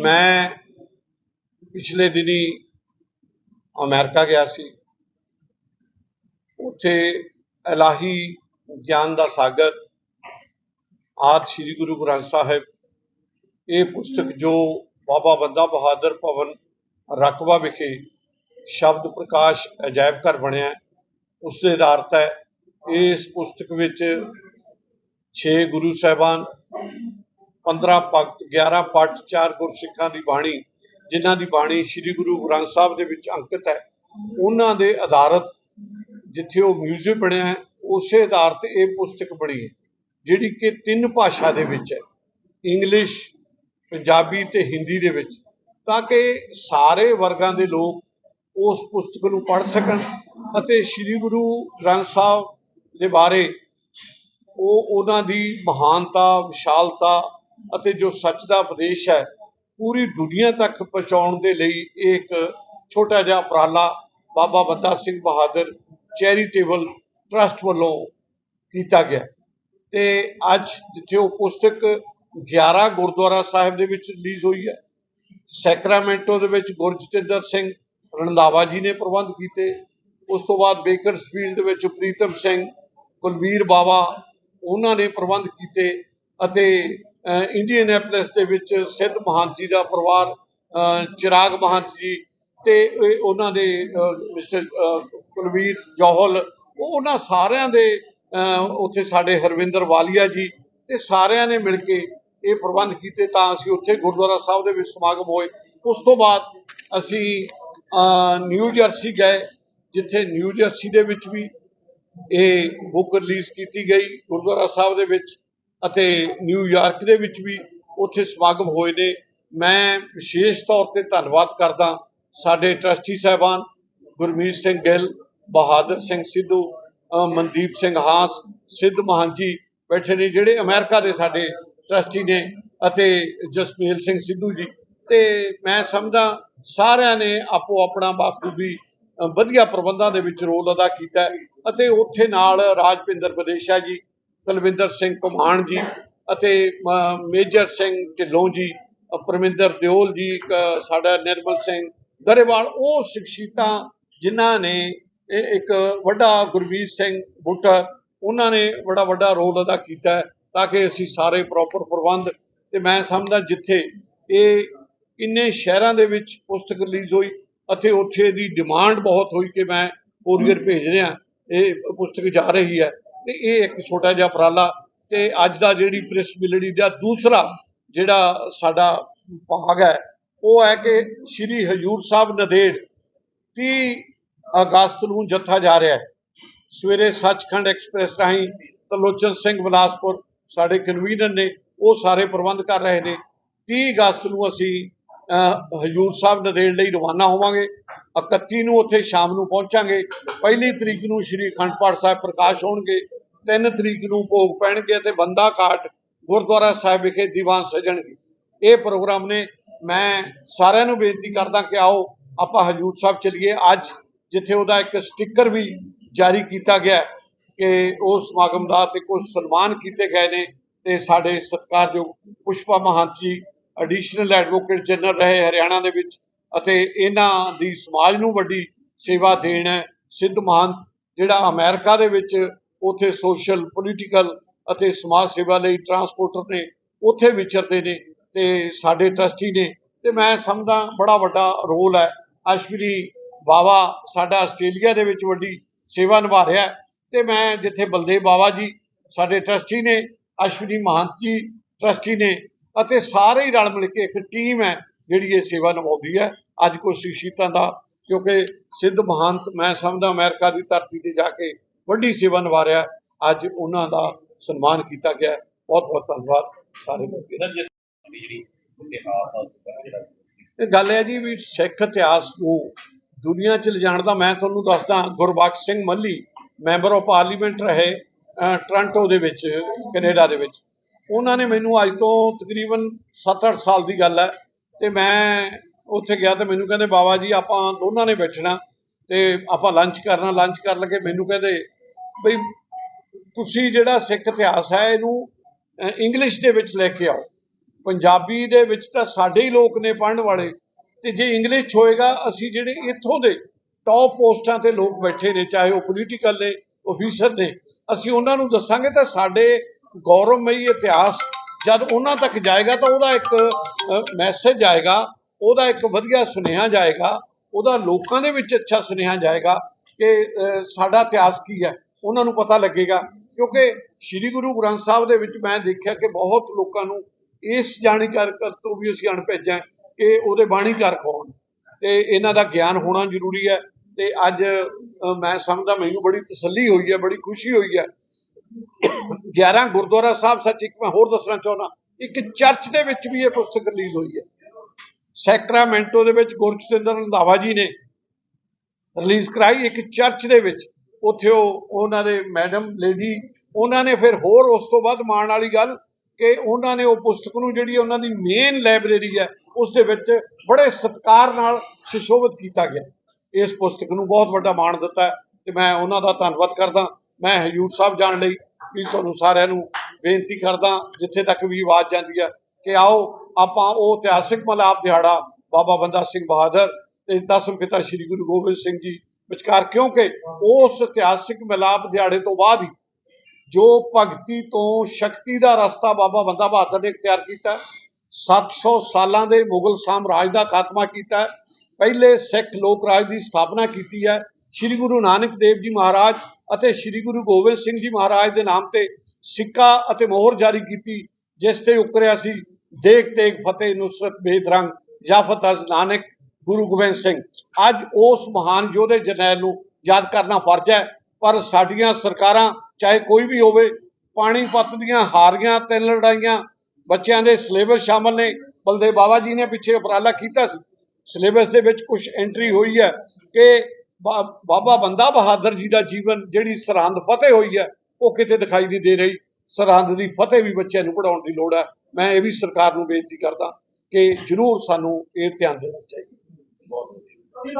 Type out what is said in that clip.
ਮੈਂ ਪਿਛਲੇ ਦਿਨੀ ਅਮਰੀਕਾ ਗਿਆ ਸੀ। ਉੱਥੇ ਇਲਾਹੀ ਗਿਆਨ ਦਾ ਸਾਗਰ ਆਦ ਸ੍ਰੀ ਗੁਰੂ ਗ੍ਰੰਥ ਸਾਹਿਬ ਇਹ ਪੁਸਤਕ ਜੋ ਬਾਬਾ ਬੰਦਾ ਬਹਾਦਰ ਭਵਨ ਰਕਬਾ ਵਿਖੇ ਸ਼ਬਦ ਪ੍ਰਕਾਸ਼ ਅਜਾਇਬ ਘਰ ਬਣਿਆ ਹੈ, ਉਸ ਦੇ ਆਧਾਰਿਤ ਹੈ ਇਸ ਪੁਸਤਕ ਵਿੱਚ 6 ਗੁਰੂ ਸਾਹਿਬਾਨ 15 ਭਗਤ 11 ਪੱਟ 4 ਗੁਰਸਿੱਖਾਂ ਦੀ ਬਾਣੀ, ਜਿਨ੍ਹਾਂ ਦੀ ਬਾਣੀ ਸ੍ਰੀ ਗੁਰੂ ਗ੍ਰੰਥ ਸਾਹਿਬ ਦੇ ਵਿੱਚ ਅੰਕਿਤ ਹੈ, ਉਹਨਾਂ ਦੇ ਆਧਾਰਿਤ ਜਿੱਥੇ ਉਹ ਮਿਊਜ਼ੀਅਮ ਬਣਿਆ ਹੈ, ਉਸੇ ਆਧਾਰ ਤੇ ਇਹ ਪੁਸਤਕ ਬਣੀ ਹੈ, ਜਿਹੜੀ ਕਿ ਤਿੰਨ ਭਾਸ਼ਾ ਦੇ ਵਿੱਚ ਹੈ, ਇੰਗਲਿਸ਼, ਪੰਜਾਬੀ ਤੇ ਹਿੰਦੀ ਦੇ ਵਿੱਚ, ਤਾਂ ਕਿ ਸਾਰੇ ਵਰਗਾਂ ਦੇ ਲੋਕ ਉਸ ਪੁਸਤਕ ਨੂੰ ਪੜ੍ਹ ਸਕਣ ਅਤੇ ਸ੍ਰੀ ਗੁਰੂ ਗ੍ਰੰਥ ਸਾਹਿਬ ਦੇ ਬਾਰੇ ਉਹ ਉਹਨਾਂ ਦੀ ਮਹਾਨਤਾ, ਵਿਸ਼ਾਲਤਾ ਅਤੇ ਜੋ ਸੱਚ ਦਾ ਉਪਦੇਸ਼ ਹੈ, ਪੂਰੀ ਦੁਨੀਆ ਤੱਕ ਪਹੁੰਚਾਉਣ ਦੇ ਲਈ ਇਹ ਇੱਕ ਛੋਟਾ ਜਿਹਾ ਉਪਰਾਲਾ ਬਾਬਾ ਬੰਦਾ ਸਿੰਘ ਬਹਾਦਰ ਚੈਰੀਟੇਬਲ ਟਰਸਟ ਵੱਲੋਂ ਕੀਤਾ ਗਿਆ। ਤੇ ਅੱਜ ਜਿੱਥੇ ਉਹ ਪੁਸਤਕ 11 ਗੁਰਦੁਆਰਾ ਸਾਹਿਬ ਦੇ ਵਿੱਚ ਰਿਲੀਜ਼ ਹੋਈ ਹੈ, ਸੈਕਰਾਮੈਂਟੋ ਦੇ ਵਿੱਚ ਗੁਰਜਤਿੰਦਰ ਸਿੰਘ ਰੰਧਾਵਾ ਜੀ ਨੇ ਪ੍ਰਬੰਧ ਕੀਤੇ, ਉਸ ਤੋਂ ਬਾਅਦ ਬੇਕਰਸਫੀਲਡ ਦੇ ਵਿੱਚ ਪ੍ਰੀਤਮ ਸਿੰਘ, ਕੁਲਵੀਰ ਬਾਵਾ, ਉਹਨਾਂ ਨੇ ਪ੍ਰਬੰਧ ਕੀਤੇ ਅਤੇ ਇੰਡੀਅਨੈਪਲਿਸ ਦੇ ਵਿੱਚ ਸਿੱਧ ਮਹੰਤ ਜੀ ਦਾ ਪਰਿਵਾਰ ਚਿਰਾਗ ਮਹੰਤ ਜੀ ਤੇ ਉਹਨਾਂ ਦੇ ਮਿਸਟਰ ਕੁਲਵੀਰ ਜੋਹਲ, ਉਹ ਉਹਨਾਂ ਸਾਰਿਆਂ ਦੇ ਉੱਥੇ ਸਾਡੇ ਹਰਵਿੰਦਰ ਵਾਲੀਆ ਜੀ ਤੇ ਸਾਰਿਆਂ ਨੇ ਮਿਲ ਕੇ ਇਹ ਪ੍ਰਬੰਧ ਕੀਤੇ ਤਾਂ ਅਸੀਂ ਉੱਥੇ ਗੁਰਦੁਆਰਾ ਸਾਹਿਬ ਦੇ ਵਿੱਚ ਸਮਾਗਮ ਹੋਏ। ਉਸ ਤੋਂ ਬਾਅਦ ਅਸੀਂ ਨਿਊ ਜਰਸੀ ਗਏ, ਜਿੱਥੇ ਨਿਊ ਜਰਸੀ ਦੇ ਵਿੱਚ ਵੀ ਇਹ ਬੁੱਕ ਰਿਲੀਜ਼ ਕੀਤੀ ਗਈ ਗੁਰਦੁਆਰਾ ਸਾਹਿਬ ਦੇ ਵਿੱਚ। ਅਤੇ ਨਿਊਯਾਰਕ ਦੇ ਵਿੱਚ ਵੀ ਉੱਥੇ ਸਮਾਗਮ ਹੋਏ ਨੇ। ਮੈਂ ਵਿਸ਼ੇਸ਼ ਤੌਰ ਤੇ ਧੰਨਵਾਦ ਕਰਦਾ ਸਾਡੇ ਟਰਸਟੀ ਸਾਹਿਬਾਨ ਗੁਰਮੀਤ ਸਿੰਘ ਗਿੱਲ, ਬਹਾਦਰ ਸਿੰਘ ਸਿੱਧੂ ਮਨਦੀਪ ਸਿੰਘ ਹਾਸ, ਸਿੱਧ ਮਹਾਨ ਜੀ ਬੈਠੇ ਨੇ, ਜਿਹੜੇ ਅਮਰੀਕਾ ਦੇ ਸਾਡੇ ਟਰਸਟੀ ਨੇ ਅਤੇ ਜਸਮੇਲ ਸਿੰਘ ਸਿੱਧੂ ਜੀ। ਤੇ ਮੈਂ ਸਮਝਦਾ ਸਾਰਿਆਂ ਨੇ ਆਪੋ ਆਪਣਾ ਬਾਖੂਬੀ ਵਧੀਆ ਪ੍ਰਬੰਧਾਂ ਦੇ ਵਿੱਚ ਰੋਲ ਅਦਾ ਕੀਤਾ ਅਤੇ ਉੱਥੇ ਨਾਲ ਰਾਜਪਿੰਦਰ ਵਿਦੇਸ਼ਾ ਜੀ ਕੁਲਵਿੰਦਰ ਸਿੰਘ ਕੁਮਾਨ ਜੀ ਅਤੇ ਮੇਜਰ ਸਿੰਘ ਢਿੱਲੋਂ ਜੀ ਪਰਮਿੰਦਰ ਦਿਓਲ ਜੀ, ਇੱਕ, ਸਾਡਾ ਨਿਰਮਲ ਸਿੰਘ ਗਰੇਵਾਲ, ਉਹ ਸ਼ਖਸੀਅਤਾਂ ਜਿਨ੍ਹਾਂ ਨੇ ਇਹ ਇੱਕ ਵੱਡਾ ਗੁਰਵੀਰ ਸਿੰਘ ਬੁੱਟਾ ਉਹਨਾਂ ਨੇ ਬੜਾ ਵੱਡਾ ਰੋਲ ਅਦਾ ਕੀਤਾ ਤਾਂ ਕਿ ਅਸੀਂ ਸਾਰੇ ਪ੍ਰੋਪਰ ਪ੍ਰਬੰਧ ਤੇ ਮੈਂ ਸਮਝਦਾ ਜਿੱਥੇ ਇਹ ਇੰਨੇ ਸ਼ਹਿਰਾਂ ਦੇ ਵਿੱਚ ਪੁਸਤਕ ਰਿਲੀਜ਼ ਹੋਈ ਅਤੇ ਉੱਥੇ ਦੀ ਡਿਮਾਂਡ ਬਹੁਤ ਹੋਈ ਕਿ ਮੈਂ ਕੋਰੀਅਰ ਭੇਜ ਰਿਹਾ, ਇਹ ਪੁਸਤਕ ਜਾ ਰਹੀ ਹੈ। ਤੇ ਇਹ ਇੱਕ ਛੋਟਾ ਜਿਹਾ ਉਪਰਾਲਾ ਤੇ ਅੱਜ ਦਾ ਜਿਹੜੀ ਪ੍ਰੈਸ ਮਿਲਣੀ ਦਾ ਦੂਸਰਾ ਜਿਹੜਾ ਸਾਡਾ ਭਾਗ ਹੈ, ਉਹ ਹੈ ਕਿ ਸ਼੍ਰੀ ਹਜੂਰ ਸਾਹਿਬ ਨਦੇੜ 30 ਅਗਸਤ ਨੂੰ ਜੱਥਾ ਜਾ ਰਿਹਾ ਹੈ। ਸਵੇਰੇ ਸੱਚਖੰਡ ਐਕਸਪ੍ਰੈਸ ਰਾਹੀਂ ਤਲੋਚਨ ਸਿੰਘ ਬਿਲਾਸਪੁਰ ਸਾਡੇ ਕਨਵੀਨਰ ਨੇ, ਉਹ ਸਾਰੇ ਪ੍ਰਬੰਧ ਕਰ ਰਹੇ ਨੇ। 30 ਅਗਸਤ ਨੂੰ ਅਸੀਂ ਹਜੂਰ ਸਾਹਿਬ ਨਦੇੜ ਲਈ ਰਵਾਨਾ ਹੋਵਾਂਗੇ। 31 ਨੂੰ ਉੱਥੇ ਸ਼ਾਮ ਨੂੰ ਪਹੁੰਚਾਂਗੇ। ਪਹਿਲੀ ਤਰੀਕ ਨੂੰ ਸ਼੍ਰੀ ਅਖੰਡ ਪਾਠ ਸਾਹਿਬ ਪ੍ਰਕਾਸ਼ ਹੋਣਗੇ। 3 ਤਰੀਕ ਨੂੰ ਭੋਗ ਪੈਣਗੇ ਤੇ ਬੰਦਾ ਘਾਟ ਗੁਰਦੁਆਰਾ ਸਾਹਿਬ ਵਿਖੇ ਦੀਵਾਨ ਸਜਣਗੇ। ਇਹ ਪ੍ਰੋਗਰਾਮ ਨੇ ਮੈਂ ਸਾਰਿਆਂ ਨੂੰ ਬੇਨਤੀ ਕਰਦਾ ਕਿ ਆਓ, ਆਪਾਂ ਹਜੂਰ ਸਾਹਿਬ ਚਲੀਏ। ਅੱਜ ਜਿੱਥੇ ਉਹਦਾ ਇੱਕ ਸਟicker ਵੀ ਜਾਰੀ ਕੀਤਾ ਗਿਆ ਕਿ ਉਹ ਸਮਾਗਮ ਦਾ ਤੇ ਕੁਝ ਸਨਮਾਨ ਕੀਤੇ ਗਏ ਨੇ। ਤੇ ਸਾਡੇ ਸਤਿਕਾਰਯੋਗ ਪੁਸ਼ਪਾ ਮਹੰਤ ਜੀ ਐਡੀਸ਼ਨਲ ਐਡਵੋਕੇਟ ਜਨਰਲ ਰਹੇ ਹਰਿਆਣਾ ਦੇ ਵਿੱਚ ਅਤੇ ਇਹਨਾਂ ਦੀ ਸਮਾਜ ਨੂੰ ਵੱਡੀ ਸੇਵਾ ਦੇਣ ਹੈ। ਸਿੱਧ ਮਹੰਤ ਜਿਹੜਾ ਅਮਰੀਕਾ ਦੇ ਵਿੱਚ ਉਥੇ ਸੋਸ਼ਲ ਪੋਲੀਟੀਕਲ ਅਤੇ ਸਮਾਜ ਸੇਵਾ ਲਈ ਟਰਾਂਸਪੋਰਟਰ ਨੇ, ਉੱਥੇ ਵਿਚਰਦੇ ਨੇ ਤੇ ਸਾਡੇ ਟਰਸਟੀ ਨੇ। ਤੇ ਮੈਂ ਸਮਝਦਾ ਬੜਾ ਵੱਡਾ ਰੋਲ ਹੈ। ਅਸ਼ਵਨੀ ਬਾਵਾ ਸਾਡਾ ਆਸਟ੍ਰੇਲੀਆ ਦੇ ਵਿੱਚ ਵੱਡੀ ਸੇਵਾ ਨਿਭਾ ਰਿਹਾ ਹੈ। ਤੇ ਮੈਂ ਜਿੱਥੇ ਬਲਦੇਵ ਬਾਵਾ ਜੀ ਸਾਡੇ ਟਰਸਟੀ ਨੇ, ਅਸ਼ਵਨੀ ਮਹੰਤ ਜੀ ਟਰਸਟੀ ਨੇ ਅਤੇ ਸਾਰੇ ਹੀ ਰਲ ਮਿਲ ਕੇ ਇੱਕ ਟੀਮ ਹੈ ਜਿਹੜੀ ਇਹ ਸੇਵਾ ਨਿਭਾਉਂਦੀ ਹੈ। ਅੱਜ ਕੁਝ ਸ਼ਖਸੀਅਤਾਂ ਦਾ ਕਿਉਂਕਿ ਸਿੱਧ ਮਹੰਤ ਮੈਂ ਸਮਝਦਾ ਅਮਰੀਕਾ ਦੀ ਧਰਤੀ ਤੇ ਜਾ ਕੇ ਵੱਡੀ ਸੇਵਾ ਨਿਭਾ ਰਿਹਾ। ਅੱਜ ਉਹਨਾਂ ਦਾ ਸਨਮਾਨ ਕੀਤਾ ਗਿਆ। ਬਹੁਤ ਬਹੁਤ ਧੰਨਵਾਦ ਸਾਰੇ ਇਹ ਗੱਲ ਹੈ ਜੀ ਵੀ ਸਿੱਖ ਇਤਿਹਾਸ ਨੂੰ ਦੁਨੀਆ 'ਚ ਲਿਜਾਣ ਦਾ ਮੈਂ ਤੁਹਾਨੂੰ ਦੱਸਦਾ Gurbaksh Singh Malli member of parliament ਰਹੇ ਟੋਰਾਂਟੋ ਦੇ ਵਿੱਚ ਕੈਨੇਡਾ ਦੇ ਵਿੱਚ। ਉਹਨਾਂ ਨੇ ਮੈਨੂੰ ਅੱਜ ਤੋਂ ਤਕਰੀਬਨ 7-8 ਸਾਲ ਦੀ ਗੱਲ ਹੈ ਤੇ ਮੈਂ ਉੱਥੇ ਗਿਆ ਤੇ ਮੈਨੂੰ ਕਹਿੰਦੇ, ਬਾਬਾ ਜੀ, ਆਪਾਂ ਦੋਨਾਂ ਨੇ ਬੈਠਣਾ ਤੇ ਆਪਾਂ ਲੰਚ ਕਰਨਾ। ਲੰਚ ਕਰਨ ਲੱਗੇ ਮੈਨੂੰ ਕਹਿੰਦੇ, ਬਈ, ਤੁਸੀਂ ਜਿਹੜਾ ਸਿੱਖ ਇਤਿਹਾਸ ਹੈ, ਇਹਨੂੰ ਇੰਗਲਿਸ਼ ਦੇ ਵਿੱਚ ਲੈ ਕੇ ਆਓ। ਪੰਜਾਬੀ ਦੇ ਵਿੱਚ ਤਾਂ ਸਾਡੇ ਹੀ ਲੋਕ ਨੇ ਪੜ੍ਹਨ ਵਾਲੇ ਤੇ ਜੇ ਇੰਗਲਿਸ਼ 'ਚ ਹੋਏਗਾ, ਅਸੀਂ ਜਿਹੜੇ ਇੱਥੋਂ ਦੇ ਟੌਪ ਪੋਸਟਾਂ ਤੇ ਲੋਕ ਬੈਠੇ ਨੇ, ਚਾਹੇ ਉਹ ਪੋਲੀਟੀਕਲ ਨੇ ਅਫੀਸਰ ਨੇ, ਅਸੀਂ ਉਹਨਾਂ ਨੂੰ ਦੱਸਾਂਗੇ ਤਾਂ ਸਾਡੇ ਗੌਰਵਮਈ ਇਤਿਹਾਸ ਜਦ ਉਹਨਾਂ ਤੱਕ ਜਾਏਗਾ ਤਾਂ ਉਹਦਾ ਇੱਕ ਮੈਸੇਜ ਆਏਗਾ, ਉਹਦਾ ਇੱਕ ਵਧੀਆ ਸੁਨੇਹਾ ਜਾਏਗਾ, ਉਹਦਾ ਲੋਕਾਂ ਦੇ ਵਿੱਚ ਅੱਛਾ ਸੁਨੇਹਾ ਜਾਏਗਾ ਕਿ ਸਾਡਾ ਇਤਿਹਾਸ ਕੀ ਹੈ, ਉਹਨਾਂ ਨੂੰ ਪਤਾ ਲੱਗੇਗਾ। ਕਿਉਂਕਿ ਸ੍ਰੀ ਗੁਰੂ ਗ੍ਰੰਥ ਸਾਹਿਬ ਦੇ ਵਿੱਚ ਮੈਂ ਦੇਖਿਆ ਕਿ ਬਹੁਤ ਲੋਕਾਂ ਨੂੰ ਇਸ ਜਾਣਕਾਰੀ ਤੋਂ ਵੀ ਅਸੀਂ ਅਣਭੇਜਾਂ ਕਿ ਉਹਦੇ ਬਾਣੀਕਾਰ ਕੌਣ। ਤੇ ਇਹਨਾਂ ਦਾ ਗਿਆਨ ਹੋਣਾ ਜ਼ਰੂਰੀ ਹੈ ਤੇ ਅੱਜ ਮੈਂ ਸਮਝਦਾ ਮੈਨੂੰ ਬੜੀ ਤਸੱਲੀ ਹੋਈ ਹੈ, ਬੜੀ ਖੁਸ਼ੀ ਹੋਈ ਹੈ 11 ਗੁਰਦੁਆਰਾ ਸਾਹਿਬ ਸੱਚ ਇੱਕ ਮੈਂ ਹੋਰ ਦੱਸਣਾ ਚਾਹੁੰਦਾ, ਇੱਕ ਚਰਚ ਦੇ ਵਿੱਚ ਵੀ ਇਹ ਪੁਸਤਕ ਰਿਲੀਜ਼ ਹੋਈ ਹੈ। ਸੈਕਰਾਮੈਂਟੋ ਦੇ ਵਿੱਚ ਗੁਰਚਤਿੰਦਰ ਰੰਧਾਵਾ ਜੀ ਨੇ ਰਿਲੀਜ਼ ਕਰਾਈ ਇੱਕ ਚਰਚ ਦੇ ਵਿੱਚ। ਉੱਥੇ ਉਹ, ਉਹਨਾਂ ਦੇ ਮੈਡਮ, ਲੇਡੀ, ਉਹਨਾਂ ਨੇ ਫਿਰ ਹੋਰ ਉਸ ਤੋਂ ਬਾਅਦ ਮਾਣ ਵਾਲੀ ਗੱਲ ਕਿ ਉਹਨਾਂ ਨੇ ਉਹ ਪੁਸਤਕ ਨੂੰ ਜਿਹੜੀ ਉਹਨਾਂ ਦੀ ਮੇਨ ਲਾਇਬ੍ਰੇਰੀ ਹੈ, ਉਸ ਦੇ ਵਿੱਚ ਬੜੇ ਸਤਿਕਾਰ ਨਾਲ ਸੁਸ਼ੋਭਿਤ ਕੀਤਾ ਗਿਆ। ਇਸ ਪੁਸਤਕ ਨੂੰ ਬਹੁਤ ਵੱਡਾ ਮਾਣ ਦਿੱਤਾ ਹੈ ਤੇ ਮੈਂ ਉਹਨਾਂ ਦਾ ਧੰਨਵਾਦ ਕਰਦਾ। ਮੈਂ ਹਜੂਰ ਸਾਹਿਬ ਜਾਣ ਲਈ ਵੀ ਤੁਹਾਨੂੰ ਸਾਰਿਆਂ ਨੂੰ ਬੇਨਤੀ ਕਰਦਾ, ਜਿੱਥੇ ਤੱਕ ਵੀ ਆਵਾਜ਼ ਜਾਂਦੀ ਹੈ ਕਿ ਆਓ, ਆਪਾਂ ਉਹ ਇਤਿਹਾਸਿਕ ਮਲਾਪ ਦਿਹਾੜਾ, ਬਾਬਾ ਬੰਦਾ ਸਿੰਘ ਬਹਾਦਰ ਤੇ ਦਸਮ ਪਿਤਾ ਸ੍ਰੀ ਗੁਰੂ ਗੋਬਿੰਦ ਸਿੰਘ ਜੀ ਵਿਚਕਾਰ, ਕਿਉਂਕਿ ਉਸ ਇਤਿਹਾਸਿਕ ਮਿਲਾਪ ਦਿਹਾੜੇ ਤੋਂ ਬਾਅਦ ਹੀ ਜੋ ਭਗਤੀ ਤੋਂ ਸ਼ਕਤੀ ਦਾ ਰਸਤਾ ਬਾਬਾ ਬੰਦਾ ਬਹਾਦਰ ਨੇ ਇਖਤਿਆਰ ਕੀਤਾ 700 ਸਾਲਾਂ ਦੇ ਮੁਗਲ ਸਾਮਰਾਜ ਦਾ ਖਾਤਮਾ ਕੀਤਾ, ਪਹਿਲੇ ਸਿੱਖ ਲੋਕ ਰਾਜ ਦੀ ਸਥਾਪਨਾ ਕੀਤੀ ਹੈ, ਸ੍ਰੀ ਗੁਰੂ ਨਾਨਕ ਦੇਵ ਜੀ ਮਹਾਰਾਜ ਅਤੇ ਸ੍ਰੀ ਗੁਰੂ ਗੋਬਿੰਦ ਸਿੰਘ ਜੀ ਮਹਾਰਾਜ ਦੇ ਨਾਮ ਤੇ ਸਿੱਕਾ ਅਤੇ ਮੋਹਰ ਜਾਰੀ ਕੀਤੀ, ਜਿਸ ਤੇ ਉਕਰਿਆ ਸੀ ਦੇਖ ਤੇਗ ਫਤਿਹ ਨੁਸਰਤ ਬੇਦਰੰਗ ਜਾਫਤ ਅਜ਼ ਨਾਨਕ ਗੁਰੂ ਗੋਬਿੰਦ ਸਿੰਘ। ਅੱਜ ਉਸ ਮਹਾਨ ਯੋਧੇ ਜਰਨੈਲ ਨੂੰ ਯਾਦ ਕਰਨਾ ਫਰਜ਼ ਹੈ, ਪਰ ਸਾਡੀਆਂ ਸਰਕਾਰਾਂ, ਚਾਹੇ ਕੋਈ ਵੀ ਹੋਵੇ ਪਾਣੀਪਤ ਦੀਆਂ ਹਾਰੀਆਂ ਤਿੰਨ ਲੜਾਈਆਂ, ਬੱਚਿਆਂ ਦੇ ਸਿਲੇਬਸ ਸ਼ਾਮਲ ਨੇ, ਬਲਦੇਵ ਬਾਬਾ ਜੀ ਨੇ ਪਿੱਛੇ ਉਪਰਾਲਾ ਕੀਤਾ ਸੀ। ਸਿਲੇਬਸ ਦੇ ਵਿੱਚ ਕੁਝ ਐਂਟਰੀ ਹੋਈ ਹੈ ਕਿ ਬਾਬਾ ਬੰਦਾ ਬਹਾਦਰ ਜੀ ਦਾ ਜੀਵਨ ਜਿਹੜੀ ਸਰਹੰਦ ਫਤਿਹ ਹੋਈ ਹੈ, ਉਹ ਕਿਤੇ ਦਿਖਾਈ ਨਹੀਂ ਦੇ ਰਹੀ। ਸਰਹੰਦ ਦੀ ਫਤਿਹ ਵੀ ਬੱਚਿਆਂ ਨੂੰ ਪੜਾਉਣ ਦੀ ਲੋੜ ਹੈ। ਮੈਂ ਇਹ ਵੀ ਸਰਕਾਰ ਨੂੰ ਬੇਨਤੀ ਕਰਦਾ ਕਿ ਜ਼ਰੂਰ ਸਾਨੂੰ ਇਹ ਧਿਆਨ ਦੇਣਾ ਚਾਹੀਦਾ। ਬਹੁਤ